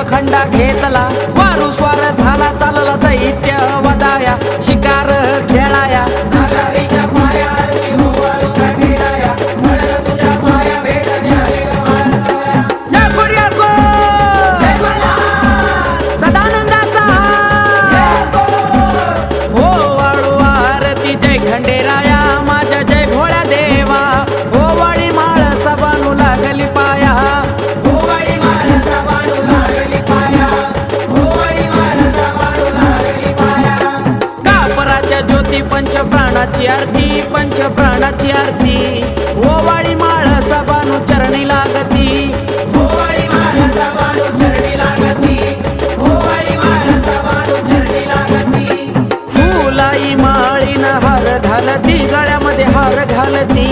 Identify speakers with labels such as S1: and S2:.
S1: खंडा घेतला. ज्योती पंचप्राणाची आरती पंचप्राणाची आरती. ओवाळी माळ सबानू चरणी लागती. ओवाळी माळ सबानू चरणी लागती. चरणी लागती. फुलाई माळीन हार घालती गळ्यामध्ये हार घालती.